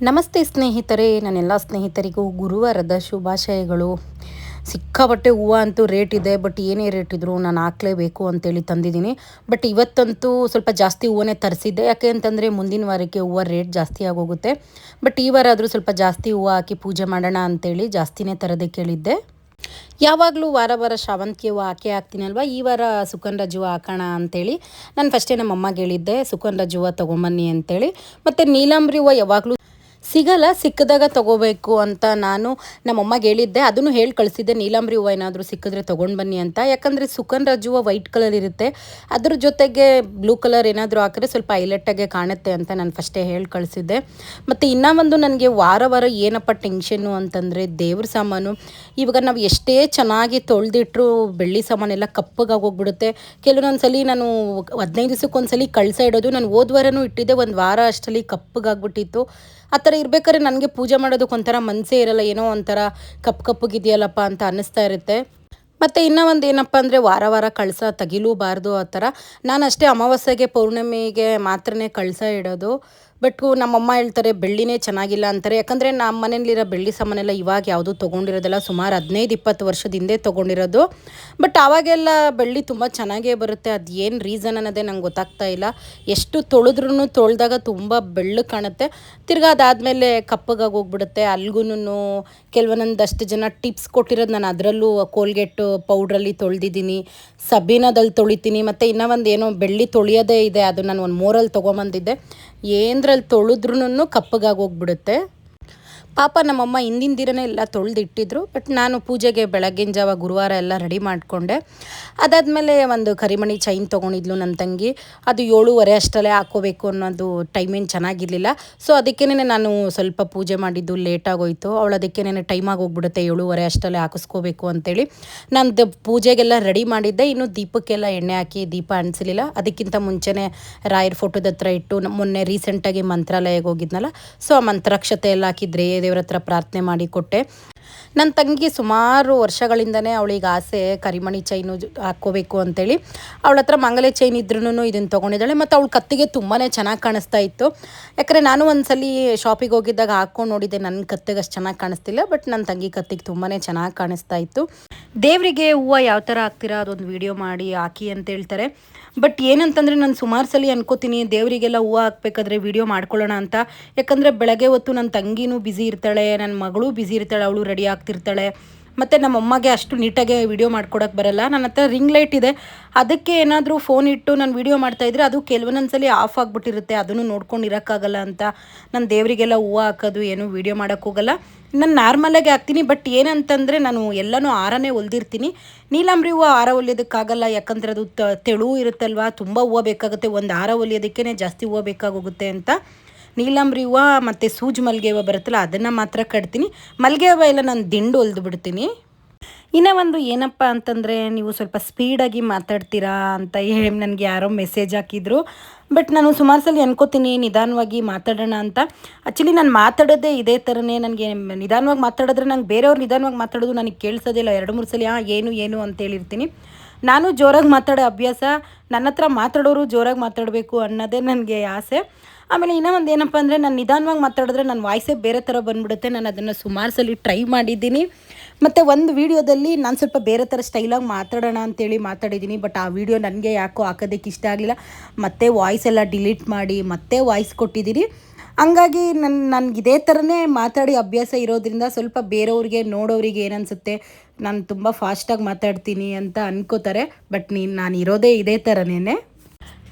ನಮಸ್ತೆ ಸ್ನೇಹಿತರೆ, ನನ್ನೆಲ್ಲ ಸ್ನೇಹಿತರಿಗೂ ಗುರುವಾರದ ಶುಭಾಶಯಗಳು. ಸಿಕ್ಕಾಪಟ್ಟೆ ಹೂವು ಅಂತೂ ರೇಟ್ ಇದೆ, ಬಟ್ ಏನೇ ರೇಟ್ ಇದ್ದರೂ ನಾನು ಹಾಕ್ಲೇಬೇಕು ಅಂತೇಳಿ ತಂದಿದ್ದೀನಿ. ಬಟ್ ಇವತ್ತಂತೂ ಸ್ವಲ್ಪ ಜಾಸ್ತಿ ಹೂವನ್ನೇ ತರಿಸಿದ್ದೆ. ಯಾಕೆ ಅಂತಂದರೆ ಮುಂದಿನ ವಾರಕ್ಕೆ ಹೂವು ರೇಟ್ ಜಾಸ್ತಿ ಆಗೋಗುತ್ತೆ. ಬಟ್ ಈ ವಾರ ಆದರೂ ಸ್ವಲ್ಪ ಜಾಸ್ತಿ ಹೂವು ಹಾಕಿ ಪೂಜೆ ಮಾಡೋಣ ಅಂತೇಳಿ ಜಾಸ್ತಿನೇ ತರದೆ ಕೇಳಿದ್ದೆ. ಯಾವಾಗಲೂ ವಾರ ವಾರ ಶಾವಂತಿಗೆ ಹೂವು ಹಾಕೇ ಹಾಕ್ತೀನಲ್ವ ಈ ವಾರ ಸುಗಂಧ ಹೂವು ಹಾಕೋಣ ಅಂತೇಳಿ ನಾನು ಫಸ್ಟೇ ನಮ್ಮ ಅಮ್ಮಗೆ ಹೇಳಿದ್ದೆ ಸುಗಂಧ ಹೂವು ತೊಗೊಂಬನ್ನಿ ಅಂತೇಳಿ. ಮತ್ತು ನೀಲಾಂಬ್ರಿ ಹೂವು ಯಾವಾಗಲೂ ಸಿಗಲ್ಲ, ಸಿಕ್ಕಿದಾಗ ತಗೋಬೇಕು ಅಂತ ನಾನು ನಮ್ಮಮ್ಮಗೆ ಹೇಳಿದ್ದೆ. ಅದನ್ನು ಹೇಳಿ ಕಳಿಸಿದ್ದೆ. ನೀಲಾಂಬ್ರಿ ಹೂವು ಏನಾದರೂ ಸಿಕ್ಕಿದ್ರೆ ತೊಗೊಂಡು ಬನ್ನಿ ಅಂತ. ಯಾಕಂದರೆ ಸುಕನ್ ರಾಜ್ ಹೂವು ವೈಟ್ ಕಲರ್ ಇರುತ್ತೆ. ಅದ್ರ ಜೊತೆಗೆ ಬ್ಲೂ ಕಲರ್ ಏನಾದರೂ ಹಾಕಿದ್ರೆ ಸ್ವಲ್ಪ ಐಲೆಟ್ಟಾಗೆ ಕಾಣುತ್ತೆ ಅಂತ ನಾನು ಫಸ್ಟೇ ಹೇಳಿ ಕಳಿಸಿದ್ದೆ. ಮತ್ತು ಇನ್ನೂ ಒಂದು ನನಗೆ ವಾರ ವಾರ ಏನಪ್ಪ ಟೆನ್ಷನ್ನು ಅಂತಂದರೆ ದೇವ್ರ ಸಾಮಾನು. ಇವಾಗ ನಾವು ಎಷ್ಟೇ ಚೆನ್ನಾಗಿ ತೊಳೆದಿಟ್ರು ಬೆಳ್ಳಿ ಸಾಮಾನೆಲ್ಲ ಕಪ್ಪಗಾಗಿ ಹೋಗ್ಬಿಡುತ್ತೆ ಕೆಲವೊಂದು ಸಲ ನಾನು ಹದಿನೈದು ದಿವಸಕ್ಕೊಂದ್ಸಲಿ ಕಳಿಸ ಇಡೋದು. ನಾನು ಹೋದ್ವಾರನೂ ಇಟ್ಟಿದ್ದೆ. ಒಂದು ವಾರ ಅಷ್ಟರಲ್ಲಿ ಕಪ್ಪಗಾಗ್ಬಿಟ್ಟಿತ್ತು ಆ ಥರ ಇರ್ಬೇಕಾದ್ರೆ ನನಗೆ ಪೂಜೆ ಮಾಡೋದಕ್ಕೆ ಒಂಥರ ಮನಸ್ಸೇ ಇರಲ್ಲ. ಏನೋ ಒಂಥರ ಕಪ್ಪು ಕಪ್ಪಗಿದೆಯಲ್ಲಪ್ಪ ಅಂತ ಅನ್ನಿಸ್ತಾ ಇರುತ್ತೆ. ಮತ್ತು ಇನ್ನೂ ಒಂದು ಏನಪ್ಪ ಅಂದರೆ ವಾರ ವಾರ ಕಳಸ ತೆಗಿಲೂಬಾರ್ದು ಆ ಥರ. ನಾನು ಅಷ್ಟೇ ಅಮಾವಾಸ್ಯೆಗೆ ಪೌರ್ಣಮಿಗೆ ಮಾತ್ರನೇ ಕಳಸ ಇಡೋದು. ಬಟ್ ನಮ್ಮಮ್ಮ ಹೇಳ್ತಾರೆ, ಬೆಳ್ಳಿನೇ ಚೆನ್ನಾಗಿಲ್ಲ ಅಂತಾರೆ. ಯಾಕಂದರೆ ನಮ್ಮ ಮನೇಲಿರೋ ಬೆಳ್ಳಿ ಸಾಮಾನೆಲ್ಲ ಇವಾಗ ಯಾವುದೂ ತೊಗೊಂಡಿರೋದಲ್ಲ. ಸುಮಾರು ಹದಿನೈದು, ಇಪ್ಪತ್ತು ವರ್ಷದ ಹಿಂದೆ ತೊಗೊಂಡಿರೋದು. ಬಟ್ ಆವಾಗೆಲ್ಲ ಬೆಳ್ಳಿ ತುಂಬ ಚೆನ್ನಾಗೇ ಬರುತ್ತೆ. ಅದು ಏನು ರೀಸನ್ ಅನ್ನೋದೇ ನಂಗೆ ಗೊತ್ತಾಗ್ತಾ ಇಲ್ಲ. ಎಷ್ಟು ತೊಳೆದ್ರೂ ತೊಳೆದಾಗ ತುಂಬ ಬೆಳ್ಳು ಕಾಣುತ್ತೆ. ತಿರ್ಗಾ ಅದಾದಮೇಲೆ ಕಪ್ಪಗಾಗಿ ಹೋಗ್ಬಿಡುತ್ತೆ. ಅಲ್ಗೂ ಕೆಲವೊಂದಷ್ಟು ಜನ ಟಿಪ್ಸ್ ಕೊಟ್ಟಿರೋದು ನಾನು ಅದರಲ್ಲೂ ಕೋಲ್ಗೇಟ್ ಪೌಡ್ರಲ್ಲಿ ತೊಳೆದಿದ್ದೀನಿ. ಸಬೀನದಲ್ಲಿ ತೊಳಿತೀನಿ. ಮತ್ತು ಇನ್ನೂ ಒಂದು ಏನೋ ಬೆಳ್ಳಿ ತೊಳೆಯೋದೇ ಇದೆ. ಅದು ನಾನು ಒಂದು ಮೋರಲ್ಲಿ ತೊಗೊಂಬಂದಿದ್ದೆ. ಏನದ್ರಲ್ಲಿ ತೊಳೆದ್ರೂ ಕಪ್ಪಗಾಗಿ ಹೋಗ್ಬಿಡುತ್ತೆ. ಪಾಪ ನಮ್ಮಮ್ಮ ಹಿಂದಿನ ದಿನನೇ ಎಲ್ಲ ತೊಳೆದಿಟ್ಟಿದ್ರು ಬಟ್ ನಾನು ಪೂಜೆಗೆ ಬೆಳಗ್ಗಿನ ಜಾವ ಗುರುವಾರ ಎಲ್ಲ ರೆಡಿ ಮಾಡಿಕೊಂಡೆ. ಅದಾದಮೇಲೆ ಒಂದು ಕರಿಮಣಿ ಚೈನ್ ತೊಗೊಂಡಿದ್ಲು ನನ್ನ ತಂಗಿ. ಅದು ಏಳುವರೆ ಅಷ್ಟರಲ್ಲೇ ಹಾಕೋಬೇಕು ಅನ್ನೋದು ಟೈಮೇನು ಚೆನ್ನಾಗಿರಲಿಲ್ಲ. ಸೊ ಅದಕ್ಕೇನೆ ನಾನು ಸ್ವಲ್ಪ ಪೂಜೆ ಮಾಡಿದ್ದು ಲೇಟಾಗೋಯ್ತು ಅವಳು ಅದಕ್ಕೇನೆ ಟೈಮಾಗಿ ಹೋಗ್ಬಿಡುತ್ತೆ ಏಳುವರೆ ಅಷ್ಟರಲ್ಲೇ ಹಾಕಿಸ್ಕೋಬೇಕು ಅಂತೇಳಿ. ನಾನು ಪೂಜೆಗೆಲ್ಲ ರೆಡಿ ಮಾಡಿದ್ದೆ. ಇನ್ನು ದೀಪಕ್ಕೆಲ್ಲ ಎಣ್ಣೆ ಹಾಕಿ ದೀಪ ಅಣಿಸಲಿಲ್ಲ ಅದಕ್ಕಿಂತ ಮುಂಚೆನೇ ರಾಯರ ಫೋಟೋದ ಹತ್ರ ಇಟ್ಟು ಮೊನ್ನೆ ರೀಸೆಂಟಾಗಿ ಮಂತ್ರಾಲಯಕ್ಕೆ ಹೋಗಿದ್ನಲ್ಲ ಸೊ ಆ ಮಂತ್ರಾಕ್ಷತೆ ಎಲ್ಲ ಹಾಕಿದ್ರೆ ದೇವ್ರ ಹತ್ರ ಪ್ರಾರ್ಥನೆ ಮಾಡಿ ಕೊಟ್ಟೆ. ನನ್ನ ತಂಗಿ ಸುಮಾರು ವರ್ಷಗಳಿಂದನೇ ಅವಳಿಗೆ ಆಸೆ, ಕರಿಮಣಿ ಚೈನು ಹಾಕ್ಕೋಬೇಕು ಅಂತೇಳಿ. ಅವಳ ಹತ್ರ ಮಂಗಲೆ ಚೈನ್ ಇದ್ರೂ ಇದನ್ನು ತೊಗೊಂಡಿದ್ದಾಳೆ, ಮತ್ತು ಅವಳ ಕತ್ತಿಗೆ ತುಂಬಾ ಚೆನ್ನಾಗಿ ಕಾಣಿಸ್ತಾ ಇತ್ತು. ಯಾಕಂದರೆ ನಾನು ಒಂದ್ಸಲಿ ಶಾಪಿಗೆ ಹೋಗಿದ್ದಾಗ ಹಾಕ್ಕೊಂಡು ನೋಡಿದ್ದೆ ನನ್ನ ಕತ್ತಿಗೆ ಅಷ್ಟು ಚೆನ್ನಾಗಿ ಕಾಣಿಸ್ತಿಲ್ಲ, ಬಟ್ ನನ್ನ ತಂಗಿ ಕತ್ತಿಗೆ ತುಂಬಾ ಚೆನ್ನಾಗಿ ಕಾಣಿಸ್ತಾ ಇತ್ತು. ದೇವರಿಗೆ ಹೂವು ಯಾವ ಥರ ಹಾಕ್ತೀರಾ, ಅದೊಂದು ವಿಡಿಯೋ ಮಾಡಿ ಹಾಕಿ ಅಂತ ಹೇಳ್ತಾರೆ. ಬಟ್ ಏನಂತಂದರೆ ನಾನು ಸುಮಾರು ಸಲ ಅನ್ಕೋತೀನಿ, ದೇವರಿಗೆಲ್ಲ ಹೂವು ಹಾಕ್ಬೇಕಾದ್ರೆ ವಿಡಿಯೋ ಮಾಡ್ಕೊಳ್ಳೋಣ ಅಂತ. ಯಾಕಂದರೆ ಬೆಳಗ್ಗೆ ಹೊತ್ತು ನನ್ನ ತಂಗಿನೂ ಬ್ಯುಸಿ ಇರ್ತಾಳೆ ನನ್ನ ಮಗಳು ಬ್ಯುಸಿ ಇರ್ತಾಳೆ, ಅವಳು ರೆಡಿ ಆಗ್ತಿರ್ತಾಳೆ. ಮತ್ತು ನಮ್ಮ ಅಮ್ಮಗೆ ಅಷ್ಟು ನೀಟಾಗಿ ವಿಡಿಯೋ ಮಾಡ್ಕೊಡಕ್ಕೆ ಬರಲ್ಲ. ನನ್ನ ಹತ್ರ ರಿಂಗ್ ಲೈಟ್ ಇದೆ. ಅದಕ್ಕೆ ಏನಾದರೂ ಫೋನ್ ಇಟ್ಟು ನಾನು ವಿಡಿಯೋ ಮಾಡ್ತಾಯಿದ್ರೆ ಅದು ಕೆಲವೊಂದೊಂದ್ಸಲಿ ಆಫ್ ಆಗಿಬಿಟ್ಟಿರುತ್ತೆ. ಅದನ್ನು ನೋಡ್ಕೊಂಡು ಇರೋಕ್ಕಾಗಲ್ಲ ಅಂತ ನಾನು ದೇವರಿಗೆಲ್ಲ ಹೂವು ಹಾಕೋದು, ಏನು ವಿಡಿಯೋ ಮಾಡೋಕ್ಕೋಗಲ್ಲ ನಾನು ನಾರ್ಮಲಾಗಿ ಹಾಕ್ತೀನಿ. ಬಟ್ ಏನಂತಂದರೆ ನಾನು ಎಲ್ಲನೂ ಆರನೇ ಹೊಲ್ದಿರ್ತೀನಿ. ನೀಲಾಂಬ್ರಿ ಹೂವು ಆರ ಹೊಲಿಯೋದಕ್ಕಾಗಲ್ಲ. ಯಾಕಂದರೆ ಅದು ತೆಳು ಇರುತ್ತಲ್ವ? ತುಂಬ ಹೂವು ಬೇಕಾಗುತ್ತೆ. ಒಂದು ಆರ ಹೊಲಿಯೋದಕ್ಕೇ ಜಾಸ್ತಿ ಹೂವು ಬೇಕಾಗೋಗುತ್ತೆ ಅಂತ. ನೀಲಾಂಬ್ರಿ ಹೂವು ಮತ್ತು ಸೂಜಿ ಮಲ್ಲಿಗೆ ಹೂವು ಬರುತ್ತಲ್ಲ, ಅದನ್ನು ಮಾತ್ರ ಕಟ್ತೀನಿ. ಮಲ್ಲಿಗೆ ಹೂವು ಎಲ್ಲ ನಾನು ದಿಂಡು ಹೊಲ್ದು ಬಿಡ್ತೀನಿ. ಇನ್ನೂ ಒಂದು ಏನಪ್ಪ ಅಂತಂದರೆ, ನೀವು ಸ್ವಲ್ಪ ಸ್ಪೀಡಾಗಿ ಮಾತಾಡ್ತೀರಾ ಅಂತ ಹೇಳಿ ನನಗೆ ಯಾರೋ ಮೆಸೇಜ್ ಹಾಕಿದ್ರು. ಬಟ್ ನಾನು ಸುಮಾರು ಸಲ ಅನ್ಕೋತೀನಿ, ನಿಧಾನವಾಗಿ ಮಾತಾಡೋಣ ಅಂತ. ಆ್ಯಕ್ಚುಲಿ ನಾನು ಮಾತಾಡೋದೇ ಇದೇ ಥರನೇ ನನಗೆ ನಿಧಾನವಾಗಿ ಮಾತಾಡಿದ್ರೆ ನಂಗೆ ಬೇರೆಯವ್ರು ನಿಧಾನವಾಗಿ ಮಾತಾಡೋದು ನನಗೆ ಕೇಳಿಸೋದಿಲ್ಲ ಎರಡು ಮೂರು ಸಲ ಏನು ಏನು ಅಂತ ಹೇಳಿರ್ತೀನಿ. ನಾನು ಜೋರಾಗಿ ಮಾತಾಡೋ ಅಭ್ಯಾಸ, ನನ್ನ ಹತ್ರ ಮಾತಾಡೋರು ಜೋರಾಗಿ ಮಾತಾಡಬೇಕು ಅನ್ನೋದೇ ನನಗೆ ಆಸೆ. ಆಮೇಲೆ ಇನ್ನೂ ಒಂದು ಏನಪ್ಪ ಅಂದರೆ ನಾನು ನಿಧಾನವಾಗಿ ಮಾತಾಡಿದ್ರೆ ನನ್ನ ವಾಯ್ಸೇ ಬೇರೆ ಥರ ಬಂದ್ಬಿಡುತ್ತೆ. ನಾನು ಅದನ್ನು ಸುಮಾರು ಸಲ ಟ್ರೈ ಮಾಡಿದ್ದೀನಿ. ಮತ್ತು ಒಂದು ವೀಡಿಯೋದಲ್ಲಿ ನಾನು ಸ್ವಲ್ಪ ಬೇರೆ ಥರ ಸ್ಟೈಲಾಗಿ ಮಾತಾಡೋಣ ಅಂತೇಳಿ ಮಾತಾಡಿದ್ದೀನಿ. ಬಟ್ ಆ ವಿಡಿಯೋ ನನಗೆ ಯಾಕೋ ಹಾಕೋದಕ್ಕೆ ಇಷ್ಟ ಆಗಲಿಲ್ಲ. ಮತ್ತೆ ವಾಯ್ಸ್ ಎಲ್ಲ ಡಿಲೀಟ್ ಮಾಡಿ ಮತ್ತೆ ವಾಯ್ಸ್ ಕೊಟ್ಟಿದ್ದೀನಿ. ಹಂಗಾಗಿ ನನ್ನ ನನಗೆ ಇದೇ ಥರನೇ ಮಾತಾಡಿ ಅಭ್ಯಾಸ ಇರೋದ್ರಿಂದ ಸ್ವಲ್ಪ ಬೇರೆಯವ್ರಿಗೆ ನೋಡೋರಿಗೆ ಏನನ್ಸುತ್ತೆ ನಾನು ತುಂಬ ಫಾಸ್ಟಾಗಿ ಮಾತಾಡ್ತೀನಿ ಅಂತ ಅನ್ಕೋತಾರೆ ಬಟ್ ನೀನು ನಾನು ಇರೋದೇ ಇದೇ ಥರನೇ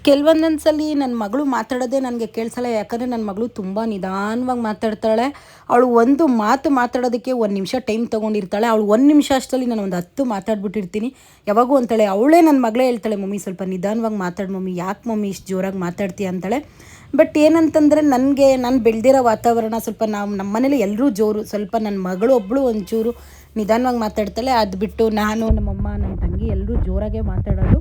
ಕೆಲವೊಂದೊಂದು ಸಲ ನನ್ನ ಮಗಳು ಮಾತಾಡೋದೇ ನನಗೆ ಕೇಳಿಸಲ್ಲ, ಯಾಕಂದರೆ ನನ್ನ ಮಗಳು ತುಂಬ ನಿಧಾನವಾಗಿ ಮಾತಾಡ್ತಾಳೆ. ಅವಳು ಒಂದು ಮಾತು ಮಾತಾಡೋದಕ್ಕೆ ಒಂದು ನಿಮಿಷ ಟೈಮ್ ತೊಗೊಂಡಿರ್ತಾಳೆ. ಅವಳು ಒಂದು ನಿಮಿಷ ಅಷ್ಟರಲ್ಲಿ ನಾನು ಒಂದು ಹತ್ತು ಮಾತಾಡ್ಬಿಟ್ಟಿರ್ತೀನಿ. ಯಾವಾಗೂ ಅಂತಾಳೆ, ಅವಳೇ ನನ್ನ ಮಗಳೇ, ಹೇಳ್ತಾಳೆ, ಮಮ್ಮಿ ಸ್ವಲ್ಪ ನಿಧಾನವಾಗಿ ಮಾತಾಡು ಮಮ್ಮಿ, ಯಾಕೆ ಮಮ್ಮಿ ಇಷ್ಟು ಜೋರಾಗಿ ಮಾತಾಡ್ತೀಯ? ಅಂತಾಳೆ. ಬಟ್ ಏನಂತಂದರೆ ನನಗೆ ನಾನು ಬೆಳೆದಿರೋ ವಾತಾವರಣ ಸ್ವಲ್ಪ ನಾವು ನಮ್ಮ ಮನೇಲಿ ಎಲ್ಲರೂ ಜೋರು, ಸ್ವಲ್ಪ ನನ್ನ ಮಗಳು ಒಬ್ಬಳು ಒಂಚೂರು ನಿಧಾನವಾಗಿ ಮಾತಾಡ್ತಾಳೆ. ಅದು ಬಿಟ್ಟು ನಾನು, ನಮ್ಮಮ್ಮ ನನ್ನ ತಂಗಿ ಎಲ್ಲರೂ ಜೋರಾಗೆ ಮಾತಾಡೋದು.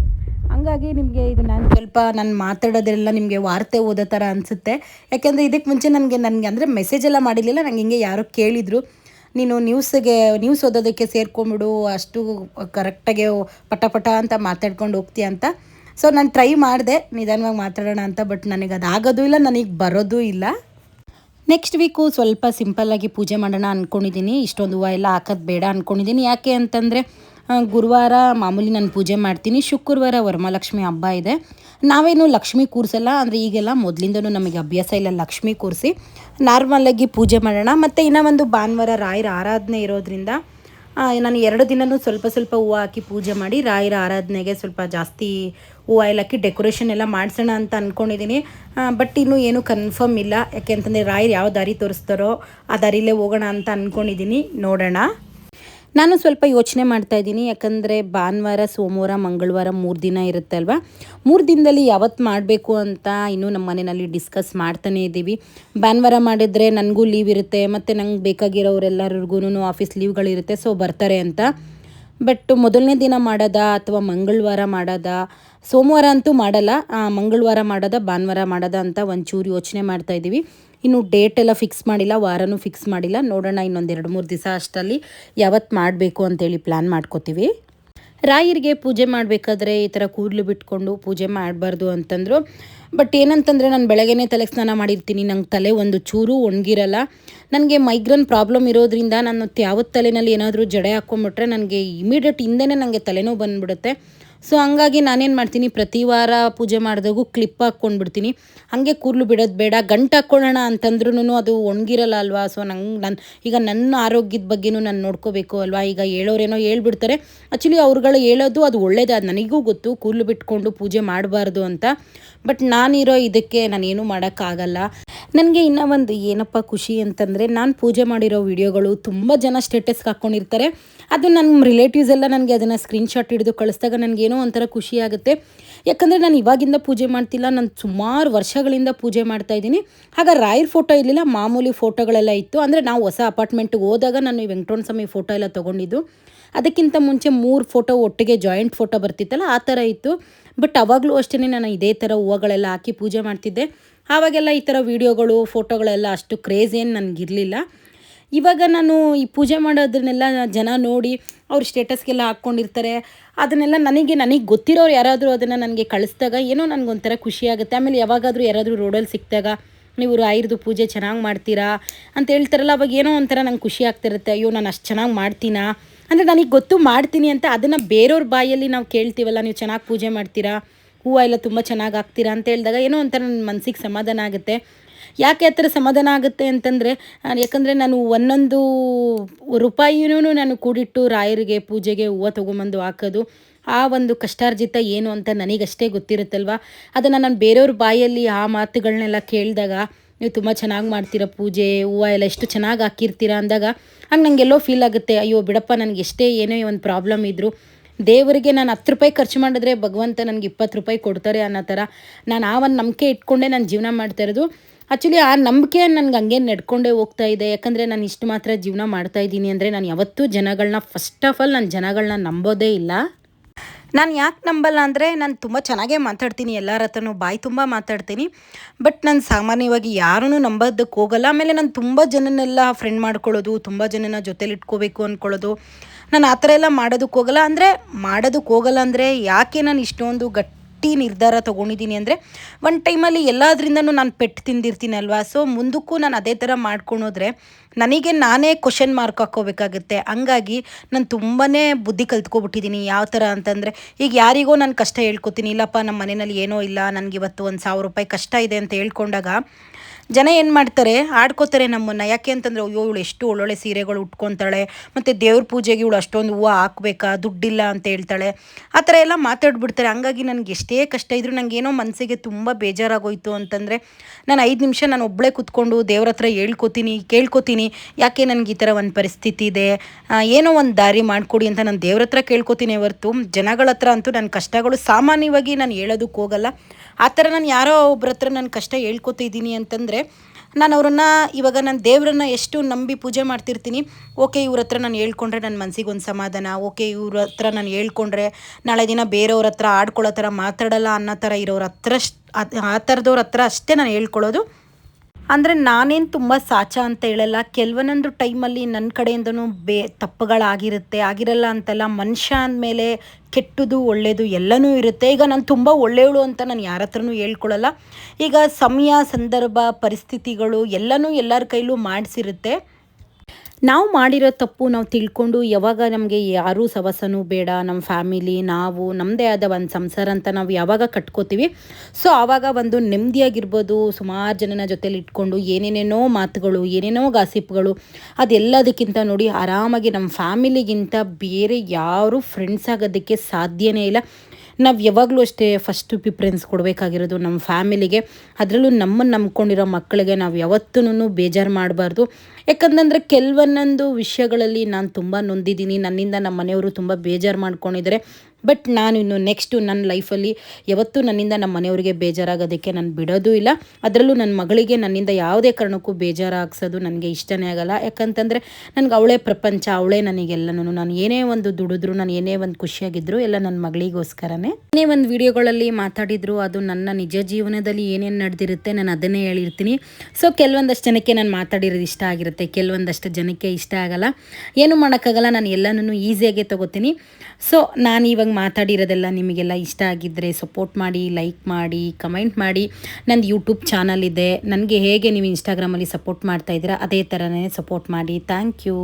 ಹಂಗಾಗಿ ನಿಮಗೆ ಇದು ನಾನು ಸ್ವಲ್ಪ ನಾನು ಮಾತಾಡೋದೆಲ್ಲ ನಿಮಗೆ ವಾರ್ತೆ ಓದೋ ಥರ ಅನಿಸುತ್ತೆ. ಯಾಕೆಂದರೆ ಇದಕ್ಕೆ ಮುಂಚೆ ನನಗೆ ನನಗೆ ಅಂದರೆ ಮೆಸೇಜ್ ಎಲ್ಲ ಮಾಡಿರಲಿಲ್ಲ. ನನಗೆ ಹಿಂಗೆ ಯಾರೋ ಕೇಳಿದರು. ನೀನು ನ್ಯೂಸ್ಗೆ ನ್ಯೂಸ್ ಓದೋದಕ್ಕೆ ಸೇರ್ಕೊಂಬಿಡು ಅಷ್ಟು ಕರೆಕ್ಟಾಗಿ ಪಟ ಪಟ ಅಂತ ಮಾತಾಡ್ಕೊಂಡು ಹೋಗ್ತೀಯ ಅಂತ. ಸೊ ನಾನು ಟ್ರೈ ಮಾಡಿದೆ. ನಿಧಾನವಾಗಿ ಮಾತಾಡೋಣ ಅಂತ ಬಟ್ ನನಗೆ ಅದು ಆಗೋದು ಇಲ್ಲ, ನನಗೆ ಬರೋದೂ ಇಲ್ಲ. ನೆಕ್ಸ್ಟ್ ವೀಕು ಸ್ವಲ್ಪ ಸಿಂಪಲ್ಲಾಗಿ ಪೂಜೆ ಮಾಡೋಣ ಅಂದ್ಕೊಂಡಿದ್ದೀನಿ ಇಷ್ಟೊಂದು ಹೂವು ಎಲ್ಲ ಹಾಕೋದು ಬೇಡ ಅಂದ್ಕೊಂಡಿದ್ದೀನಿ ಯಾಕೆ ಅಂತಂದರೆ ಗುರುವಾರ ಮಾಮೂಲಿ ನಾನು ಪೂಜೆ ಮಾಡ್ತೀನಿ. ಶುಕ್ರವಾರ ವರಮಹಾಲಕ್ಷ್ಮಿ ಹಬ್ಬ ಇದೆ. ನಾವೇನು ಲಕ್ಷ್ಮಿ ಕೂರಿಸಲ್ಲ. ಅಂದರೆ ಈಗೆಲ್ಲ ಮೊದಲಿಂದನೂ ನಮಗೆ ಅಭ್ಯಾಸ ಇಲ್ಲ ಲಕ್ಷ್ಮಿ ಕೂರಿಸಿ. ನಾರ್ಮಲಾಗಿ ಪೂಜೆ ಮಾಡೋಣ. ಮತ್ತು ಇನ್ನೂ ಒಂದು ಭಾನುವಾರ, ರಾಯರ ಆರಾಧನೆ ಇರೋದ್ರಿಂದ ನಾನು ಎರಡು ದಿನನೂ ಸ್ವಲ್ಪ ಸ್ವಲ್ಪ ಹೂವು ಹಾಕಿ ಪೂಜೆ ಮಾಡಿ ರಾಯರ ಆರಾಧನೆಗೆ ಸ್ವಲ್ಪ ಜಾಸ್ತಿ ಹೂವು ಎಲ್ಲ ಹಾಕಿ ಡೆಕೋರೇಷನ್ ಎಲ್ಲ ಮಾಡಿಸೋಣ ಅಂತ ಅಂದ್ಕೊಂಡಿದ್ದೀನಿ ಬಟ್ ಇನ್ನೂ ಏನೂ ಕನ್ಫರ್ಮ್ ಇಲ್ಲ. ಯಾಕೆ ಅಂತಂದರೆ ರಾಯರು ಯಾವ ದಾರಿ ತೋರಿಸ್ತಾರೋ ಆ ದಾರಿಲೇ ಹೋಗೋಣ ಅಂತ ಅಂದ್ಕೊಂಡಿದ್ದೀನಿ ನೋಡೋಣ. ನಾನು ಸ್ವಲ್ಪ ಯೋಚನೆ ಮಾಡ್ತಾ ಇದ್ದೀನಿ. ಯಾಕಂದರೆ ಭಾನುವಾರ, ಸೋಮವಾರ, ಮಂಗಳವಾರ ಮೂರು ದಿನ ಇರುತ್ತೆ ಅಲ್ವಾ ಮೂರು ದಿನದಲ್ಲಿ ಯಾವತ್ತು ಮಾಡಬೇಕು ಅಂತ ಇನ್ನೂ ನಮ್ಮ ಮನೆಯಲ್ಲಿ ಡಿಸ್ಕಸ್ ಮಾಡ್ತಾನೇ ಇದ್ದೀವಿ. ಭಾನುವಾರ ಮಾಡಿದರೆ ನನಗೂ ಲೀವ್ ಇರುತ್ತೆ, ಮತ್ತು ನಂಗೆ ಬೇಕಾಗಿರೋರೆಲ್ಲರಿಗೂ ಆಫೀಸ್ ಲೀವ್ಗಳಿರುತ್ತೆ ಸೊ ಬರ್ತಾರೆ ಅಂತ. ಬಟ್ ಮೊದಲನೇ ದಿನ ಮಾಡೋದಾ ಅಥವಾ ಮಂಗಳವಾರ ಮಾಡೋದಾ? ಸೋಮವಾರ ಅಂತೂ ಮಾಡಲ್ಲ ಮಂಗಳವಾರ ಮಾಡೋದ, ಭಾನುವಾರ ಮಾಡೋದ ಅಂತ ಒಂಚೂರು ಯೋಚನೆ ಮಾಡ್ತಾ ಇದ್ದೀವಿ. ಇನ್ನು ಡೇಟ್ ಎಲ್ಲ ಫಿಕ್ಸ್ ಮಾಡಿಲ್ಲ, ವಾರನೂ ಫಿಕ್ಸ್ ಮಾಡಿಲ್ಲ. ನೋಡೋಣ ಇನ್ನೊಂದು ಎರಡು, ಮೂರು ದಿವಸ ಅಷ್ಟರಲ್ಲಿ ಯಾವತ್ತು ಮಾಡಬೇಕು ಅಂತೇಳಿ ಪ್ಲ್ಯಾನ್ ಮಾಡ್ಕೋತೀವಿ. ರಾಯರಿಗೆ ಪೂಜೆ ಮಾಡಬೇಕಾದ್ರೆ ಈ ಥರ ಕೂದಲು ಬಿಟ್ಕೊಂಡು ಪೂಜೆ ಮಾಡಬಾರ್ದು ಅಂತಂದರು. ಬಟ್ ಏನಂತಂದರೆ ನಾನು ಬೆಳಗ್ಗೆನೇ ತಲೆಗೆ ಸ್ನಾನ ಮಾಡಿರ್ತೀನಿ. ನಂಗೆ ತಲೆ ಒಂದು ಚೂರು ಒಣಗಿರಲ್ಲ. ನನಗೆ ಮೈಗ್ರೇನ್ ಪ್ರಾಬ್ಲಮ್ ಇರೋದ್ರಿಂದ ನಾನು ಯಾವತ್ತು ತಲೆನಲ್ಲಿ ಏನಾದರೂ ಜಡೆ ಹಾಕ್ಕೊಂಬಿಟ್ರೆ ನನಗೆ ಇಮಿಡಿಯೇಟ್ ಹಿಂದೆನೇ ನನಗೆ ತಲೆನೋವು ಬಂದುಬಿಡುತ್ತೆ. ಸೊ ಹಂಗಾಗಿ ನಾನೇನು ಮಾಡ್ತೀನಿ, ಪ್ರತಿ ವಾರ ಪೂಜೆ ಮಾಡಿದಾಗೂ ಕ್ಲಿಪ್ ಹಾಕ್ಕೊಂಡ್ಬಿಡ್ತೀನಿ. ಹಾಗೆ ಕೂದಲು ಬಿಡೋದು ಬೇಡ, ಗಂಟು ಹಾಕ್ಕೊಳ್ಳೋಣ ಅಂತಂದ್ರೂ ಅದು ಒಣಗಿರಲ್ಲ ಅಲ್ವಾ? ಸೊ ನಂಗೆ ನನ್ನ ಈಗ ನನ್ನ ಆರೋಗ್ಯದ ಬಗ್ಗೆನೂ ನಾನು ನೋಡ್ಕೋಬೇಕು ಅಲ್ವಾ? ಈಗ ಹೇಳೋರೇನೋ ಹೇಳ್ಬಿಡ್ತಾರೆ. ಆ್ಯಕ್ಚುಲಿ ಅವ್ರುಗಳು ಹೇಳೋದು ಅದು ಒಳ್ಳೇದು, ಅದು ನನಗೂ ಗೊತ್ತು. ಕೂದಲು ಬಿಟ್ಕೊಂಡು ಪೂಜೆ ಮಾಡಬಾರ್ದು ಅಂತ. ಬಟ್ ನಾನಿರೋ ಇದಕ್ಕೆ ನಾನೇನು ಮಾಡೋಕ್ಕಾಗಲ್ಲ. ನನಗೆ ಇನ್ನೂ ಒಂದು ಏನಪ್ಪ ಖುಷಿ ಅಂತಂದರೆ ನಾನು ಪೂಜೆ ಮಾಡಿರೋ ವಿಡಿಯೋಗಳು ತುಂಬ ಜನ ಸ್ಟೇಟಸ್ಗೆ ಹಾಕ್ಕೊಂಡಿರ್ತಾರೆ ಅದು ನನ್ನ ರಿಲೇಟಿವ್ಸ್ ಎಲ್ಲ ನನಗೆ ಅದನ್ನು ಸ್ಕ್ರೀನ್ಶಾಟ್ ಹಿಡಿದು ಕಳಿಸಿದಾಗ ನನಗೇನೋ ಒಂಥರ ಖುಷಿ ಆಗುತ್ತೆ. ಯಾಕಂದರೆ ನಾನು ಇವಾಗಿಂದ ಪೂಜೆ ಮಾಡ್ತಿಲ್ಲ, ನಾನು ಸುಮಾರು ವರ್ಷಗಳಿಂದ ಪೂಜೆ ಮಾಡ್ತಾ ಇದ್ದೀನಿ. ಆಗ ರಾಯರ್ ಫೋಟೋ ಇರಲಿಲ್ಲ, ಮಾಮೂಲಿ ಫೋಟೋಗಳೆಲ್ಲ ಇತ್ತು. ಅಂದರೆ ನಾವು ಹೊಸ ಅಪಾರ್ಟ್ಮೆಂಟ್ಗೆ ಹೋದಾಗ ನಾನು ಈ ವೆಂಕಟರಮಣ ಸ್ವಾಮಿ ಫೋಟೋ ಎಲ್ಲ ತೊಗೊಂಡಿದ್ದು. ಅದಕ್ಕಿಂತ ಮುಂಚೆ ಮೂರು ಫೋಟೋ ಒಟ್ಟಿಗೆ ಜಾಯಿಂಟ್ ಫೋಟೋ ಬರ್ತಿತ್ತಲ್ಲ, ಆ ಥರ ಇತ್ತು. ಬಟ್ ಅವಾಗಲೂ ಅಷ್ಟೇ ನಾನು ಇದೇ ಥರ ಹೂವುಗಳೆಲ್ಲ ಹಾಕಿ ಪೂಜೆ ಮಾಡ್ತಿದ್ದೆ. ಆವಾಗೆಲ್ಲ ಈ ಥರ ವೀಡಿಯೋಗಳು, ಫೋಟೋಗಳೆಲ್ಲ ಅಷ್ಟು ಕ್ರೇಜ್ ಏನು ನನಗಿರಲಿಲ್ಲ. ಇವಾಗ ನಾನು ಈ ಪೂಜೆ ಮಾಡೋದನ್ನೆಲ್ಲ ಜನ ನೋಡಿ ಅವ್ರ ಸ್ಟೇಟಸ್ಗೆಲ್ಲ ಹಾಕ್ಕೊಂಡಿರ್ತಾರೆ. ಅದನ್ನೆಲ್ಲ ನನಗೆ ನನಗೆ ಗೊತ್ತಿರೋರು ಯಾರಾದರೂ ಅದನ್ನು ನನಗೆ ಕಳಿಸ್ದಾಗ ಏನೋ ನನಗೊಂಥರ ಖುಷಿ ಆಗುತ್ತೆ. ಆಮೇಲೆ ಯಾವಾಗಾದರೂ ಯಾರಾದರೂ ರೋಡಲ್ಲಿ ಸಿಕ್ಕಿದಾಗ ನೀವು ರಾಯರದು ಪೂಜೆ ಚೆನ್ನಾಗಿ ಮಾಡ್ತೀರಾ ಅಂತ ಹೇಳ್ತಾರಲ್ಲ, ಅವಾಗ ಏನೋ ಒಂಥರ ನಂಗೆ ಖುಷಿ ಆಗ್ತಿರುತ್ತೆ. ಅಯ್ಯೋ, ನಾನು ಅಷ್ಟು ಚೆನ್ನಾಗಿ ಮಾಡ್ತೀನಾ? ಅಂದರೆ ನನಗೆ ಗೊತ್ತು ಮಾಡ್ತೀನಿ ಅಂತ ಅದನ್ನು ಬೇರೆಯವ್ರ ಬಾಯಲ್ಲಿ ನಾವು ಕೇಳ್ತೀವಲ್ಲ, ನೀವು ಚೆನ್ನಾಗಿ ಪೂಜೆ ಮಾಡ್ತೀರಾ? ಹೂವು ಎಲ್ಲ ತುಂಬ ಚೆನ್ನಾಗಿ ಹಾಕ್ತೀರಾ ಅಂತ ಹೇಳಿದಾಗ ಏನೋ ಒಂಥರ ನನ್ನ ಮನಸ್ಸಿಗೆ ಸಮಾಧಾನ ಆಗುತ್ತೆ. ಯಾಕೆ ಆ ಥರ ಸಮಾಧಾನ ಆಗುತ್ತೆ ಅಂತಂದರೆ ಯಾಕಂದರೆ ನಾನು ಒಂದೊಂದು ರೂಪಾಯಿನೂ ನಾನು ಕೂಡಿಟ್ಟು ರಾಯರಿಗೆ ಪೂಜೆಗೆ ಹೂವು ತೊಗೊಂಬಂದು ಹಾಕೋದು, ಆ ಒಂದು ಕಷ್ಟಾರ್ಜಿತ ಏನು ಅಂತ ನನಗಷ್ಟೇ ಗೊತ್ತಿರುತ್ತಲ್ವ? ಅದನ್ನು ನಾನು ಬೇರೆಯವ್ರ ಬಾಯಲ್ಲಿ ಆ ಮಾತುಗಳನ್ನೆಲ್ಲ ಕೇಳಿದಾಗ, ನೀವು ತುಂಬ ಚೆನ್ನಾಗಿ ಮಾಡ್ತೀರಾ ಪೂಜೆ, ಹೂವು ಎಲ್ಲ ಎಷ್ಟು ಚೆನ್ನಾಗಿ ಹಾಕಿರ್ತೀರಾ ಅಂದಾಗ, ಹಂಗೆ ನನಗೆಲ್ಲೋ ಫೀಲ್ ಆಗುತ್ತೆ, ಅಯ್ಯೋ ಬಿಡಪ್ಪ, ನನಗೆ ಎಷ್ಟೇ ಏನೇ ಒಂದು ಪ್ರಾಬ್ಲಮ್ ಇದ್ದರೂ ದೇವರಿಗೆ ನಾನು ಹತ್ತು ರೂಪಾಯಿ ಖರ್ಚು ಮಾಡಿದ್ರೆ ಭಗವಂತ ನನಗೆ ಇಪ್ಪತ್ತು ರೂಪಾಯಿ ಕೊಡ್ತಾರೆ ಅನ್ನೋ ಥರ ನಾನು ಆ ಒಂದು ನಂಬಿಕೆ ಇಟ್ಕೊಂಡೇ ನಾನು ಜೀವನ ಮಾಡ್ತಾ ಇರೋದು. ಆ್ಯಕ್ಚುಲಿ ಆ ನಂಬಿಕೆ ನನಗೆ ಹಂಗೆ ನಡ್ಕೊಂಡೇ ಹೋಗ್ತಾ ಇದೆ. ಯಾಕಂದರೆ ನಾನು ಇಷ್ಟು ಮಾತ್ರ ಜೀವನ ಮಾಡ್ತಾ ಇದ್ದೀನಿ ಅಂದರೆ ನಾನು ಯಾವತ್ತೂ ಜನಗಳನ್ನ ಫಸ್ಟ್ ಆಫ್ ಆಲ್ ನಾನು ಜನಗಳನ್ನ ನಂಬೋದೇ ಇಲ್ಲ. ನಾನು ಯಾಕೆ ನಂಬಲ್ಲ ಅಂದರೆ ನಾನು ತುಂಬ ಚೆನ್ನಾಗೇ ಮಾತಾಡ್ತೀನಿ, ಎಲ್ಲರ ಹತ್ರನೂ ಬಾಯಿ ತುಂಬ ಮಾತಾಡ್ತೀನಿ. ಬಟ್ ನಾನು ಸಾಮಾನ್ಯವಾಗಿ ಯಾರನ್ನೂ ನಂಬೋದಕ್ಕೆ ಹೋಗಲ್ಲ. ಆಮೇಲೆ ನಾನು ತುಂಬ ಜನನೆಲ್ಲ ಫ್ರೆಂಡ್ ಮಾಡ್ಕೊಳ್ಳೋದು, ತುಂಬ ಜನನ ಜೊತೇಲಿ ಇಟ್ಕೋಬೇಕು ಅಂದ್ಕೊಳ್ಳೋದು. ನಾನು ಆ ಥರ ಎಲ್ಲ ಮಾಡೋದಕ್ಕೆ ಹೋಗಲ್ಲ. ಅಂದರೆ ಮಾಡೋದಕ್ಕೆ ಹೋಗಲ್ಲ ಅಂದರೆ ಯಾಕೆ ನಾನು ಇಷ್ಟೊಂದು ಗಟ್ಟಿ ನಿರ್ಧಾರ ತೊಗೊಂಡಿದ್ದೀನಿ ಅಂದರೆ ಒಂದು ಟೈಮಲ್ಲಿ ಎಲ್ಲದರಿಂದನೂ ನಾನು ಪೆಟ್ಟು ತಿಂದಿರ್ತೀನಲ್ವಾ ಸೊ ಮುಂದಕ್ಕೂ ನಾನು ಅದೇ ಥರ ಮಾಡ್ಕೊಂಡೋದ್ರೆ ನನಗೆ ನಾನೇ ಕ್ವಶನ್ ಮಾರ್ಕ್ ಹಾಕ್ಕೋಬೇಕಾಗುತ್ತೆ. ಹಂಗಾಗಿ ನಾನು ತುಂಬಾ ಬುದ್ಧಿ ಕಲ್ತ್ಕೊಬಿಟ್ಟಿದ್ದೀನಿ ಯಾವ ಥರ ಅಂತಂದರೆ ಈಗ ಯಾರಿಗೋ ನಾನು ಕಷ್ಟ ಹೇಳ್ಕೊತೀನಿ, ಇಲ್ಲಪ್ಪ ನಮ್ಮ ಮನೆಯಲ್ಲಿ ಏನೋ ಇಲ್ಲ, ನನಗೆ ಇವತ್ತು ಒಂದು ಸಾವಿರ ರೂಪಾಯಿ ಕಷ್ಟ ಇದೆ ಅಂತ ಹೇಳ್ಕೊಂಡಾಗ ಜನ ಏನು ಮಾಡ್ತಾರೆ? ಆಡ್ಕೋತಾರೆ ನಮ್ಮನ್ನು. ಯಾಕೆ ಅಂತಂದರೆ, ಅಯ್ಯೋ, ಇವಳು ಎಷ್ಟು ಒಳ್ಳೊಳ್ಳೆ ಸೀರೆಗಳು ಉಟ್ಕೊತಾಳೆ, ಮತ್ತು ದೇವ್ರ ಪೂಜೆಗೆ ಇವಳು ಅಷ್ಟೊಂದು ಹೂವು ಹಾಕ್ಬೇಕಾ, ದುಡ್ಡಿಲ್ಲ ಅಂತ ಹೇಳ್ತಾಳೆ. ಆ ಥರ ಎಲ್ಲ ಮಾತಾಡ್ಬಿಡ್ತಾರೆ. ಹಂಗಾಗಿ ನನಗೆ ಎಷ್ಟೇ ಕಷ್ಟ ಇದ್ದರೂ ನನಗೆ ಏನೋ ಮನಸ್ಸಿಗೆ ತುಂಬ ಬೇಜಾರಾಗೋಯಿತು ಅಂತಂದರೆ, ನಾನು ಐದು ನಿಮಿಷ ನಾನು ಒಬ್ಬಳೇ ಕೂತ್ಕೊಂಡು ದೇವ್ರ ಹತ್ರ ಹೇಳ್ಕೊತೀನಿ, ಕೇಳ್ಕೊತೀನಿ. ಯಾಕೆ ನನಗೆ ಈ ಥರ ಒಂದು ಪರಿಸ್ಥಿತಿ ಇದೆ? ಏನೋ ಒಂದು ದಾರಿ ಮಾಡಿಕೊಡಿ ಅಂತ ನಾನು ದೇವ್ರ ಹತ್ರ ಕೇಳ್ಕೊತೀನಿ ಹೊರತು. ಜನಗಳ ಹತ್ರ ಅಂತೂ ನನ್ನ ಕಷ್ಟಗಳು ಸಾಮಾನ್ಯವಾಗಿ ನಾನು ಹೇಳೋದಕ್ಕೆ ಹೋಗಲ್ಲ ಆ ಥರ ನಾನು ಯಾರೋ ಒಬ್ಬರ ಹತ್ರ ನನ್ನ ಕಷ್ಟ ಹೇಳ್ಕೊತಿದ್ದೀನಿ ಅಂತಂದರೆ ನಾನು ಅವ್ರನ್ನ ಇವಾಗ ನಾನು ದೇವರನ್ನ ಎಷ್ಟು ನಂಬಿ ಪೂಜೆ ಮಾಡ್ತಿರ್ತೀನಿ, ಓಕೆ ಇವ್ರ ಹತ್ರ ನಾನು ಹೇಳ್ಕೊಂಡ್ರೆ ನನ್ನ ಮನಸ್ಸಿಗೆ ಒಂದು ಸಮಾಧಾನ, ಓಕೆ ಇವ್ರ ಹತ್ರ ನಾನು ಹೇಳ್ಕೊಂಡ್ರೆ ನಾಳೆ ದಿನ ಬೇರೆಯವ್ರ ಹತ್ರ ಆಡ್ಕೊಳ್ಳೋ ಥರ ಮಾತಾಡಲ್ಲ ಅನ್ನೋ ಥರ ಇರೋರ ಹತ್ರ ಆ- ಥರದವ್ರ ಹತ್ರ ಅಷ್ಟೇ ನಾನು ಹೇಳ್ಕೊಳ್ಳೋದು. ಅಂದರೆ ನಾನೇನು ತುಂಬ ಸಾಚ ಅಂತ ಹೇಳಲ್ಲ. ಕೆಲವೊಂದೊಂದು ಟೈಮಲ್ಲಿ ನನ್ನ ಕಡೆಯಿಂದನೂ ಬೇ ತಪ್ಪುಗಳಾಗಿರುತ್ತೆ. ಆಗಿರಲ್ಲ ಅಂತಲ್ಲ ಮನುಷ್ಯ ಅಂದಮೇಲೆ ಕೆಟ್ಟದು ಒಳ್ಳೆಯದು ಎಲ್ಲನೂ ಇರುತ್ತೆ. ಈಗ ನಾನು ತುಂಬ ಒಳ್ಳೆಯವಳು ಅಂತ ನಾನು ಯಾರ ಹತ್ರನೂ ಹೇಳ್ಕೊಳ್ಳಲ್ಲ ಈಗ ಸಮಯ, ಸಂದರ್ಭ, ಪರಿಸ್ಥಿತಿಗಳು ಎಲ್ಲನೂ ಎಲ್ಲರ ಕೈಲೂ ಮಾಡಿಸಿರುತ್ತೆ. ನಾವು ಮಾಡಿರೋ ತಪ್ಪು ನಾವು ತಿಳ್ಕೊಂಡು ಯಾವಾಗ ನಮಗೆ ಯಾರೂ ಸವಸನೂ ಬೇಡ ನಮ್ಮ ಫ್ಯಾಮಿಲಿ, ನಾವು ನಮ್ಮದೇ ಆದ ಒಂದು ಸಂಸಾರ ಅಂತ ನಾವು ಯಾವಾಗ ಕಟ್ಕೋತೀವಿ. ಸೊ ಆವಾಗ ಒಂದು ನೆಮ್ಮದಿಯಾಗಿರ್ಬೋದು, ಸುಮಾರು ಜನನ ಜೊತೆಲಿ ಇಟ್ಕೊಂಡು ಏನೇನೇನೋ ಮಾತುಗಳು, ಏನೇನೋ ಗಾಸಿಪ್ಗಳು, ಅದೆಲ್ಲದಕ್ಕಿಂತ ನೋಡಿ ಆರಾಮಾಗಿ ನಮ್ಮ ಫ್ಯಾಮಿಲಿಗಿಂತ ಬೇರೆ ಯಾರು ಫ್ರೆಂಡ್ಸ್ ಆಗೋದಕ್ಕೆ ಸಾಧ್ಯವೇ ಇಲ್ಲ. ನಾವು ಯಾವಾಗಲೂ ಅಷ್ಟೇ ಫಸ್ಟ್ ಪ್ರಿಫರೆನ್ಸ್ ಕೊಡಬೇಕಾಗಿರೋದು ನಮ್ಮ ಫ್ಯಾಮಿಲಿಗೆ ಅದರಲ್ಲೂ ನಮ್ಮನ್ನು ನಂಬ್ಕೊಂಡಿರೋ ಮಕ್ಕಳಿಗೆ ನಾವು ಯಾವತ್ತೂ ಬೇಜಾರು ಮಾಡಬಾರ್ದು. ಯಾಕಂತಂದರೆ ಕೆಲವೊಂದೊಂದು ವಿಷಯಗಳಲ್ಲಿ ನಾನು ತುಂಬ ನೊಂದಿದ್ದೀನಿ. ನನ್ನಿಂದ ನಮ್ಮ ಮನೆಯವರು ತುಂಬ ಬೇಜಾರು ಮಾಡ್ಕೊಂಡಿದ್ದಾರೆ ಬಟ್ ನಾನು ಇನ್ನು ನೆಕ್ಸ್ಟು ನನ್ನ ಲೈಫಲ್ಲಿ ಯಾವತ್ತೂ ನನ್ನಿಂದ ನಮ್ಮ ಮನೆಯವರಿಗೆ ಬೇಜಾರಾಗೋದಕ್ಕೆ ನಾನು ಬಿಡೋದು ಇಲ್ಲ. ಅದರಲ್ಲೂ ನನ್ನ ಮಗಳಿಗೆ ನನ್ನಿಂದ ಯಾವುದೇ ಕಾರಣಕ್ಕೂ ಬೇಜಾರಾಗ್ಸೋದು ನನಗೆ ಇಷ್ಟನೇ ಆಗಲ್ಲ. ಯಾಕಂತಂದರೆ ನನಗೆ ಅವಳೇ ಪ್ರಪಂಚ, ಅವಳೇ ನನಗೆಲ್ಲನೂ. ನಾನು ಏನೇ ಒಂದು ದುಡಿದ್ರು, ನಾನು ಏನೇ ಒಂದು ಖುಷಿಯಾಗಿದ್ರು ಎಲ್ಲ ನನ್ನ ಮಗಳಿಗೋಸ್ಕರನೇ. ಏನೇ ಒಂದು ವಿಡಿಯೋಗಳಲ್ಲಿ ಮಾತಾಡಿದ್ರು ಅದು ನನ್ನ ನಿಜ ಜೀವನದಲ್ಲಿ ಏನೇನು ನಡೆದಿರುತ್ತೆ ನಾನು ಅದನ್ನೇ ಹೇಳಿರ್ತೀನಿ. ಸೊ ಕೆಲವೊಂದಷ್ಟು ಜನಕ್ಕೆ ನಾನು ಮಾತಾಡಿರೋದು ಇಷ್ಟ ಆಗಿರುತ್ತೆ. ಕೆಲವೊಂದಷ್ಟು ಜನಕ್ಕೆ ಇಷ್ಟ ಆಗಲ್ಲ. ಏನು ಮಾಡೋಕ್ಕಾಗಲ್ಲ. ನಾನು ಎಲ್ಲನೂ ಈಸಿಯಾಗೆ ತೊಗೋತೀನಿ. ಸೊ ನಾನು ಇವಾಗ ಮಾತಾಡಿರೋದೆಲ್ಲ ನಿಮಗೆಲ್ಲ ಇಷ್ಟ ಆಗಿದ್ದರೆ ಸಪೋರ್ಟ್ ಮಾಡಿ ಲೈಕ್ ಮಾಡಿ ಕಮೆಂಟ್ ಮಾಡಿ. ನಂದು ಯೂಟ್ಯೂಬ್ ಚಾನಲ್ ಇದೆ. ನನಗೆ ಹೇಗೆ ನೀವು ಇನ್ಸ್ಟಾಗ್ರಾಮಲ್ಲಿ ಸಪೋರ್ಟ್ ಮಾಡ್ತಾ ಇದ್ದೀರಾ, ಅದೇ ಥರನೇ ಸಪೋರ್ಟ್ ಮಾಡಿ. Thank you